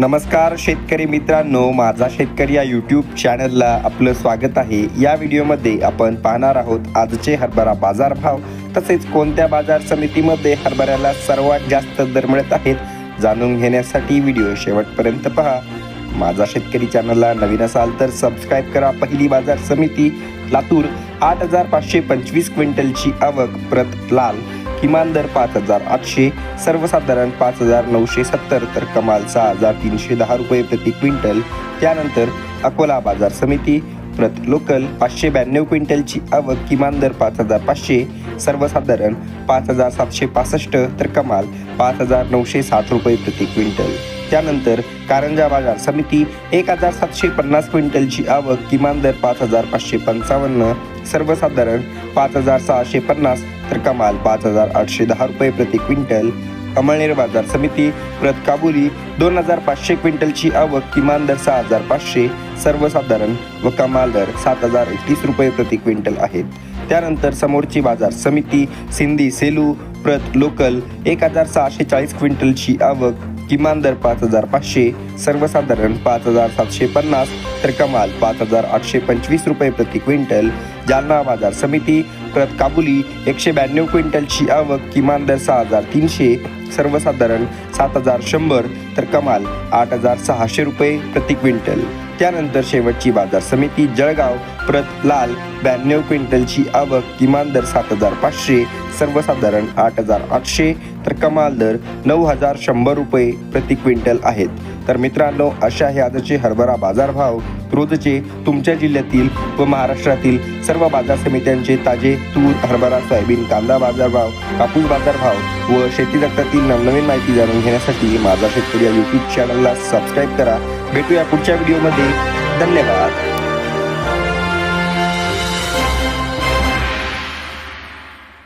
नमस्कार शेतकरी मित्रांनो माझा शेतकरी या यूट्यूब चॅनलला आपलं स्वागत आहे. या व्हिडिओमध्ये आपण पाहणार आहोत आजचे हरभरा बाजारभाव तसेच कोणत्या बाजार समितीमध्ये हरभऱ्याला सर्वात जास्त दर मिळत आहेत जाणून घेण्यासाठी व्हिडिओ शेवटपर्यंत पहा. माझा शेतकरी चॅनलला नवीन असाल तर सबस्क्राईब करा. पहिली बाजार समिती लातूर आठ हजार पाचशे पंचवीस क्विंटलची आवक प्रत लाल. किमान दर पाच हजार आठशे सर्वसाधारण पाच हजार नऊशे सत्तर. तर कमाल सहा हजार तीनशे दहा रुपये प्रति क्विंटल. त्यानंतर अकोला बाजार समिती प्रत लोकल पाचशे ब्याण्णव क्विंटलची आवक किमान दर पाच हजार पाचशे सर्वसाधारण पाच हजार सातशे पासष्ट. तर कमाल पाच हजार नऊशे सात रुपये प्रति क्विंटल. त्यानंतर कारंजा बाजार समिती एक हजार सातशे पन्नास क्विंटलची आवक किमान दर पाच हजार पाचशे पंचावन्न. सर्वसाधारण पाच हजार सहाशे पन्नास. तर कमाल पाच हजार आठशे दहा रुपये प्रति क्विंटल. अमळनेर बाजार समिती प्रत काबुली दोन हजार पाचशे क्विंटलची आवक किमान दर सहा हजार पाचशे सर्वसाधारण व कमाल दर सात हजार एकतीस रुपये प्रति क्विंटल आहेत. त्यानंतर समोरची बाजार समिती सिंधी सेलू प्रत लोकल एक हजार सहाशे चाळीस क्विंटलची आवक किमान दर पाच हजार पाचशे सर्वसाधारण पाच हजार सातशे पन्नास तर कमाल पाच हजार आठशे पंचवीस रुपये प्रति क्विंटल. जालना बाजार समिती प्रत काबुली एकशे ब्याण्णव क्विंटलची आवक किमान दर सहा हजार तीनशे सर्वसाधारण सात हजार शंभर तर कमाल आठ हजार सहाशे रुपये प्रति क्विंटल. त्यानंतर शेवटची बाजार समिती जळगाव प्रत लाल ब्याण्णव क्विंटलची आवक किमान दर सात हजार पाचशे सर्वसाधारण आठ हजार आठशे तर कमाल दर नऊ हजार शंभर रुपये प्रति क्विंटल आहेत. तर मित्रांनो अशा हे आजचे हरभरा बाजारभाव रोजचे तुमच्या जिल्ह्यातील व महाराष्ट्रातील सर्व बाजार समित्यांचे ताजे तूर हरभरा सोयाबीन कांदा बाजारभाव कापूस बाजारभाव व शेती जगतातील नवनवीन माहिती जाणून घेण्यासाठी माझा शेतकरी या यूट्यूब चॅनलला सबस्क्राईब करा. भेटूया पुढच्या व्हिडिओमध्ये धन्यवाद.